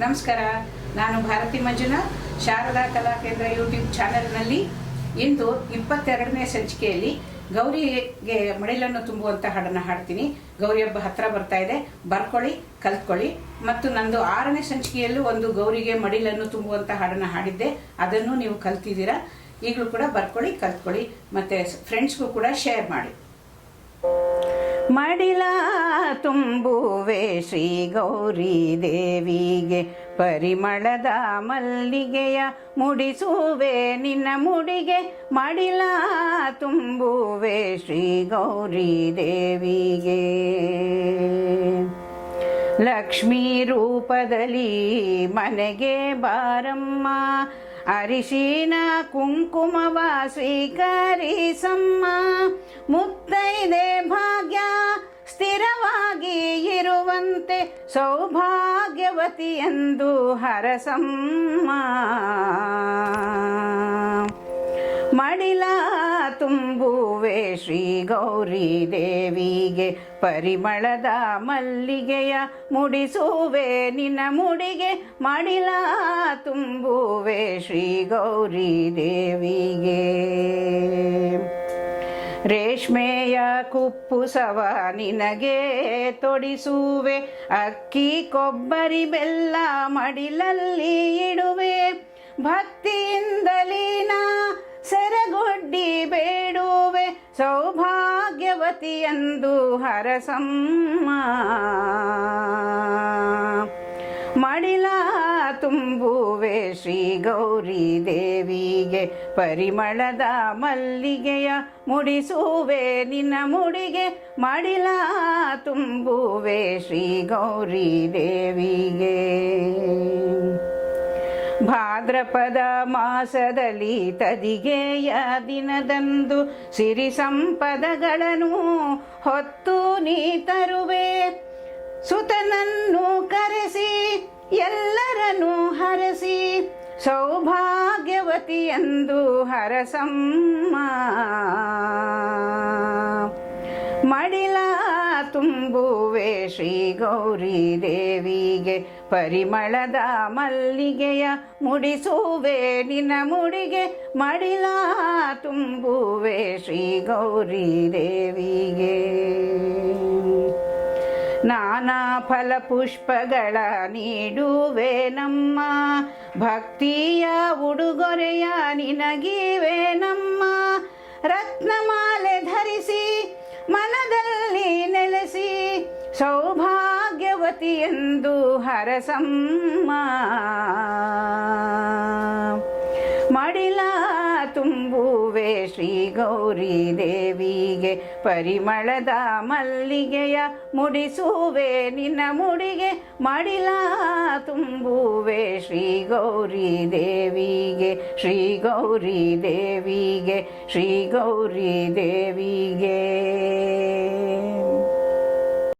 ನಮಸ್ಕಾರ. ನಾನು ಭಾರತಿ ಮಂಜುನಾಥ್, ಶಾರದಾ ಕಲಾ ಕೇಂದ್ರ ಯೂಟ್ಯೂಬ್ ಚಾನೆಲ್ನಲ್ಲಿ ಇಂದು ಇಪ್ಪತ್ತೆರಡನೇ ಸಂಚಿಕೆಯಲ್ಲಿ ಗೌರಿಗೆ ಮಡಿಲನ್ನು ತುಂಬುವಂಥ ಹಾಡನ್ನು ಹಾಡ್ತೀನಿ. ಗೌರಿ ಹಬ್ಬ ಹತ್ರ ಬರ್ತಾ ಇದೆ. ಬರ್ಕೊಳ್ಳಿ, ಕಲ್ತ್ಕೊಳ್ಳಿ. ಮತ್ತು ನಂದು ಆರನೇ ಸಂಚಿಕೆಯಲ್ಲೂ ಒಂದು ಗೌರಿಗೆ ಮಡಿಲನ್ನು ತುಂಬುವಂಥ ಹಾಡನ್ನು ಹಾಡಿದ್ದೆ. ಅದನ್ನು ನೀವು ಕಲ್ತಿದ್ದೀರಾ? ಈಗಲೂ ಕೂಡ ಬರ್ಕೊಳ್ಳಿ, ಕಲ್ತ್ಕೊಳ್ಳಿ. ಮತ್ತು ಫ್ರೆಂಡ್ಸ್ಗೂ ಕೂಡ ಶೇರ್ ಮಾಡಿ. ಮಡಿಲ ತುಂಬುವೆ ಶ್ರೀ ಗೌರಿ ದೇವಿಗೆ, ಪರಿಮಳದ ಮಲ್ಲಿಗೆಯ ಮುಡಿಸುವೆ ನಿನ್ನ ಮುಡಿಗೆ. ಮಡಿಲ ತುಂಬುವೆ ಶ್ರೀ ಗೌರಿ ದೇವಿಗೆ. ಲಕ್ಷ್ಮೀ ರೂಪದಲ್ಲಿ ಮನೆಗೆ ಬಾರಮ್ಮ, ಅರಿಶಿನ ಕುಂಕುಮವ ಸ್ವೀಕರಿಸಮ್ಮ. ಮುತ್ತೈದೆ ಇರುವಂತೆ ಸೌಭಾಗ್ಯವತಿ ಎಂದು ಹರಸಮ್ಮ. ಮಡಿಲ ತುಂಬುವೆ ಶ್ರೀ ಗೌರಿ ದೇವಿಗೆ, ಪರಿಮಳದ ಮಲ್ಲಿಗೆಯ ಮುಡಿಸುವೆ ನಿನ್ನ ಮುಡಿಗೆ. ಮಡಿಲ ತುಂಬುವೆ ಶ್ರೀ ಗೌರಿ ದೇವಿಗೆ. ರೇಷ್ಮೆಯ ಕುಪ್ಪುಸವ ನಿನಗೆ ತೊಡಿಸುವೆ. ಅಕ್ಕಿ, ಕೊಬ್ಬರಿ, ಬೆಲ್ಲ ಮಡಿಲಲ್ಲಿ ಇಡುವೆ. ಭಕ್ತಿಯಿಂದಲಿನ ಸೆರಗುಡ್ಡಿ ಬೇಡುವೆ. ಸೌಭಾಗ್ಯವತಿಯಂದು ಹರಸಮ್ಮ. ಮಡಿಲ ತುಂಬುವೆ ಶ್ರೀ ಗೌರಿ ದೇವಿಗೆ, ಪರಿಮಳದ ಮಲ್ಲಿಗೆಯ ಮುಡಿಸುವೆ, ನಿನ್ನ ಮುಡಿಗೆ ಮಡಿಲ ತುಂಬುವೆ ಶ್ರೀ ಗೌರಿ ದೇವಿಗೆ. ಭಾದ್ರಪದ ಮಾಸದಲ್ಲಿ ತದಿಗೆಯ ದಿನದಂದು ಸಿರಿ ಸಂಪದಗಳನ್ನು ಹೊತ್ತು ನೀ ತರುವೆ, ಸುತನನ್ನು ಕರೆಸಿ ಹರಸಿ ಸೌಭಾಗ್ಯವತಿಯಂದು ಹರಸಮ್ಮ. ಮಡಿಲ ತುಂಬುವೆ ಶ್ರೀ ಗೌರಿ ದೇವಿಗೆ, ಪರಿಮಳದ ಮಲ್ಲಿಗೆಯ ಮುಡಿಸುವೆ ನಿನ್ನ ಮುಡಿಗೆ. ಮಡಿಲ ತುಂಬುವೆ ಶ್ರೀ ಗೌರಿ ದೇವಿಗೆ. ನಾನಾ ಫಲ ಪುಷ್ಪಗಳ ನೀಡುವೆ ನಮ್ಮ ಭಕ್ತಿಯ ಉಡುಗೊರೆಯ ನಿನಗಿವೆ ನಮ್ಮ ರತ್ನಮಾಲೆ ಧರಿಸಿ, ಮನದಲ್ಲಿ ನೆಲೆಸಿ ಸೌಭಾಗ್ಯವತಿ ಎಂದು ಹರಸಮ್ಮ. ಶ್ರೀ ಗೌರಿ ದೇವಿಗೆ ಪರಿಮಳದ ಮಲ್ಲಿಗೆಯ ಮುಡಿಸುವೆ, ನಿನ್ನ ಮುಡಿಗೆ ಮಡಿಲ ತುಂಬುವೆ. ಶ್ರೀ ಗೌರಿ ದೇವಿಗೆ ಶ್ರೀ ಗೌರಿ ದೇವಿಗೆ ಶ್ರೀ ಗೌರಿ ದೇವಿಗೆ